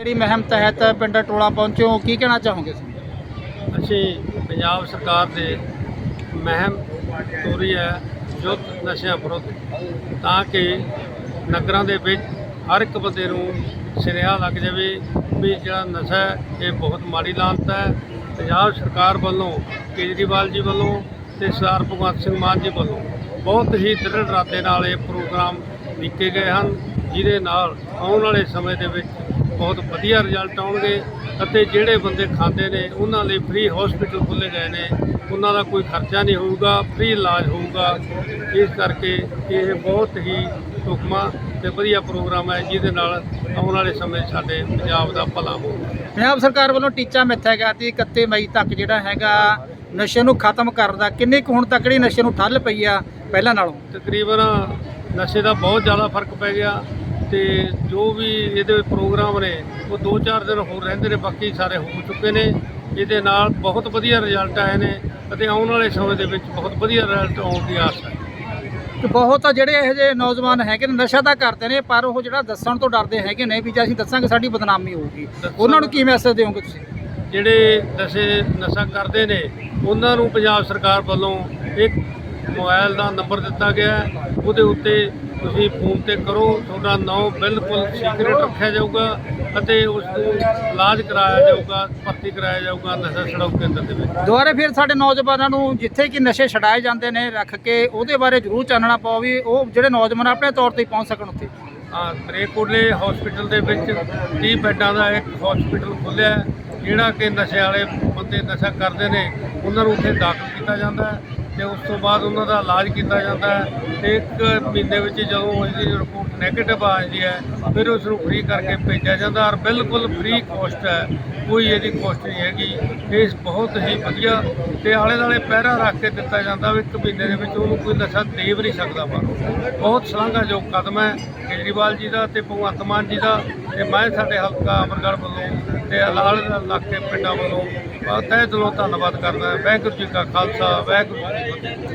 ਜਿਹੜੀ ਮਹਿਮ ਤਹਿਤ ਪਿੰਡ ਟੋਲਾ ਪਹੁੰਚੇ ਕੀ ਕਹਿਣਾ ਚਾਹੋਗੇ ਅਸੀਂ ਪੰਜਾਬ ਸਰਕਾਰ ਦੇ ਮਹਿਮ ਤੋਰੀ ਹੈ, ਯੁੱਧ ਨਸ਼ਿਆਂ ਵਿਰੁੱਧ, ਤਾਂ ਕਿ ਨਗਰਾਂ ਦੇ ਵਿੱਚ ਹਰ ਇੱਕ ਬੰਦੇ ਨੂੰ ਸਿਰਿਆ ਲੱਗ ਜਾਵੇ ਵੀ ਜਿਹੜਾ ਨਸ਼ਾ ਹੈ, ਇਹ ਬਹੁਤ ਮਾੜੀ ਲਾਂਤ ਹੈ। ਪੰਜਾਬ ਸਰਕਾਰ ਵੱਲੋਂ ਕੇਜਰੀਵਾਲ ਜੀ ਵੱਲੋਂ ਤੇ ਸਰਦਾਰ ਭਗਵੰਤ ਸਿੰਘ ਮਾਨ ਜੀ ਵੱਲੋਂ ਬਹੁਤ ਹੀ ਦ੍ਰਿੜ ਇਰਾਦੇ ਨਾਲ ਇਹ ਪ੍ਰੋਗਰਾਮ ਕੀਤੇ ਗਏ ਹਨ, ਜਿਹਦੇ ਨਾਲ ਆਉਣ ਵਾਲੇ ਸਮੇਂ ਦੇ ਵਿੱਚ ਬਹੁਤ ਵਧੀਆ ਰਿਜ਼ਲਟ ਆਉਣਗੇ ਅਤੇ ਜਿਹੜੇ ਬੰਦੇ ਖਾਂਦੇ ਨੇ ਉਹਨਾਂ ਲਈ ਫ੍ਰੀ ਹਸਪੀਟਲ ਖੁੱਲ੍ਹੇ ਗਏ ਨੇ। ਉਹਨਾਂ ਦਾ ਕੋਈ ਖਰਚਾ ਨਹੀਂ ਹੋਊਗਾ ਫ੍ਰੀ ਇਲਾਜ ਹੋਊਗਾ। ਇਸ ਕਰਕੇ ਇਹ ਬਹੁਤ ਹੀ ਢੁਕਮਾ ਤੇ ਵਧੀਆ ਪ੍ਰੋਗਰਾਮ ਹੈ ਜਿਹਦੇ ਨਾਲ ਆਉਣ ਵਾਲੇ ਸਮੇਂ ਸਾਡੇ ਪੰਜਾਬ ਦਾ ਭਲਾ ਹੋਊਗਾ ਪੰਜਾਬ ਸਰਕਾਰ ਵੱਲੋਂ ਟੀਚਾ ਮਿੱਥਿਆ ਗਿਆ ਤੇ 31 ਮਈ ਤੱਕ ਜਿਹੜਾ ਹੈਗਾ ਨਸ਼ੇ ਨੂੰ ਖਤਮ ਕਰਨ ਦਾ ਕਿੰਨੇ ਕੁ ਹੁਣ ਤੱਕ ਜਿਹੜੀ ਨਸ਼ੇ ਨੂੰ ਠੱਲ ਪਈ ਆ ਪਹਿਲਾਂ ਨਾਲੋਂ? ਤਕਰੀਬਨ ਨਸ਼ੇ ਦਾ ਬਹੁਤ ਜ਼ਿਆਦਾ ਫ਼ਰਕ ਪੈ ਗਿਆ। ਤੇ ਜੋ ਵੀ ਇਹਦੇ ਪ੍ਰੋਗਰਾਮ ਨੇ ਉਹ 2-4 ਦਿਨ ਹੋਰ ਰਹਿੰਦੇ ਨੇ ਬਾਕੀ ਸਾਰੇ ਹੋ ਚੁੱਕੇ ਨੇ। ਇਹਦੇ ਨਾਲ ਬਹੁਤ ਵਧੀਆ ਰਿਜ਼ਲਟ ਆਏ ਨੇ ਅਤੇ ਆਉਣ ਵਾਲੇ ਸਮੇਂ ਦੇ ਵਿੱਚ ਬਹੁਤ ਵਧੀਆ ਰਿਜ਼ਲਟ ਆਉਣ ਦੀ ਆਸ ਹੈ। ਕਿ ਬਹੁਤ ਆ ਜਿਹੜੇ ਇਹੋ ਜਿਹੇ ਨੌਜਵਾਨ ਹੈਗੇ ਨੇ ਨਸ਼ਾ ਤਾਂ ਕਰਦੇ ਨੇ ਪਰ ਉਹ ਜਿਹੜਾ ਦੱਸਣ ਤੋਂ ਡਰਦੇ ਹੈਗੇ ਨੇ ਵੀ ਜੇ ਅਸੀਂ ਦੱਸਾਂਗੇ ਸਾਡੀ ਬਦਨਾਮੀ ਹੋਊਗੀ। ਉਹਨਾਂ ਨੂੰ ਕੀ ਮੈਸੇਜ ਦਿਓਗੇ ਤੁਸੀਂ? ਜਿਹੜੇ ਨਸ਼ੇ ਨਸ਼ਾ ਕਰਦੇ ਨੇ ਉਹਨਾਂ ਨੂੰ ਪੰਜਾਬ ਸਰਕਾਰ ਵੱਲੋਂ ਇੱਕ ਮੋਬਾਈਲ ਦਾ ਨੰਬਰ ਦਿੱਤਾ ਗਿਆ ਉਹਦੇ ਉੱਤੇ ਤੁਸੀਂ ਫੋਨ ਤੇ ਕਰੋ ਤੁਹਾਡਾ ਨਾਮ ਬਿਲਕੁਲ ਸੀਕ੍ਰੀਟ ਰੱਖਿਆ ਜਾਊਗਾ ਅਤੇ ਉਸ ਨੂੰ ਇਲਾਜ ਕਰਾਇਆ ਜਾਊਗਾ ਭਰਤੀ ਕਰਾਇਆ ਜਾਊਗਾ ਨਸ਼ਾ ਛਡਾਊ ਕੇਂਦਰ ਦੇ ਵਿੱਚ। ਦੁਬਾਰਾ ਫਿਰ ਸਾਡੇ ਨੌਜਵਾਨਾਂ ਨੂੰ ਜਿੱਥੇ ਕਿ ਨਸ਼ੇ ਛਡਾਏ ਜਾਂਦੇ ਨੇ ਰੱਖ ਕੇ ਉਹਦੇ ਬਾਰੇ ਜ਼ਰੂਰ ਚਾਨਣਾ ਪਾਓ ਵੀ ਉਹ ਜਿਹੜੇ ਨੌਜਵਾਨ ਆਪਣੇ ਤੌਰ ਤੇ ਪਹੁੰਚ ਸਕਣ ਉੱਥੇ। ਹਾਂ ਤ੍ਰੇਕੋਟਲੇ ਹਸਪੀਟਲ ਦੇ ਵਿੱਚ 30 ਬੈੱਡਾਂ ਦਾ ਇੱਕ ਹਸਪੀਟਲ ਖੁੱਲਿਆ ਜਿਹੜਾ ਕਿ ਨਸ਼ੇ ਵਾਲੇ ਬੰਦੇ ਨਸ਼ਾ ਕਰਦੇ ਨੇ ਉਹਨਾਂ ਨੂੰ ਉੱਥੇ ਦਾਖਲ ਕੀਤਾ ਜਾਂਦਾ ਹੈ। ਤੇ ਉਸ ਤੋਂ ਬਾਅਦ ਉਹਨਾਂ ਦਾ ਇਲਾਜ ਕੀਤਾ ਜਾਂਦਾ ਹੈ ਤੇ ਇੱਕ ਮਹੀਨੇ ਵਿੱਚ ਜਦੋਂ ਇਹਦੀ ਰਿਪੋਰਟ ਨੈਗੇਟਿਵ ਆ ਜਾਂਦੀ ਹੈ, ਫਿਰ ਉਸ ਨੂੰ ਫ੍ਰੀ ਕਰਕੇ ਭੇਜਿਆ ਜਾਂਦਾ ਔਰ ਬਿਲਕੁਲ ਫ੍ਰੀ ਕੋਸਟ ਹੈ, ਕੋਈ ਇਹਦੀ ਕੋਸਟ ਨਹੀਂ ਹੈਗੀ। ਇਸ ਬਹੁਤ ਹੀ ਵਧੀਆ ਤੇ ਆਲੇ ਦਾਲੇ ਪਹਿਰਾ ਰੱਖ ਕੇ ਦਿੱਤਾ ਜਾਂਦਾ ਵੀ ਇੱਕ ਮਹੀਨੇ ਦੇ ਵਿੱਚ ਉਹਨੂੰ ਕੋਈ ਨਸ਼ਾ ਦੇ ਵੀ ਨਹੀਂ ਸਕਦਾ ਬਾਹਰੋਂ। ਬਹੁਤ ਸ਼ਲਾਘਾਯੋਗ ਕਦਮ ਹੈ, ਕੇਜਰੀਵਾਲ ਜੀ ਦਾ ਤੇ ਭਗਵੰਤ ਮਾਨ ਜੀ ਦਾ ਤੇ ਮੈਂ ਸਾਡੇ ਹਲਕਾ ਅਮਰਗੜ੍ਹ ਵੱਲੋਂ ਤੇ ਆਲੇ ਇਲਾਕੇ ਪਿੰਡਾਂ ਵੱਲੋਂ ਬਹੁਤ ਤਹਿ ਦਿਲੋਂ ਧੰਨਵਾਦ ਕਰਦਾ ਵਾਹਿਗੁਰੂ ਜੀ ਕਾ ਖਾਲਸਾ, ਵਾਹਿਗੁਰੂ ਜੀ ਕੀ ਫਤਿਹ।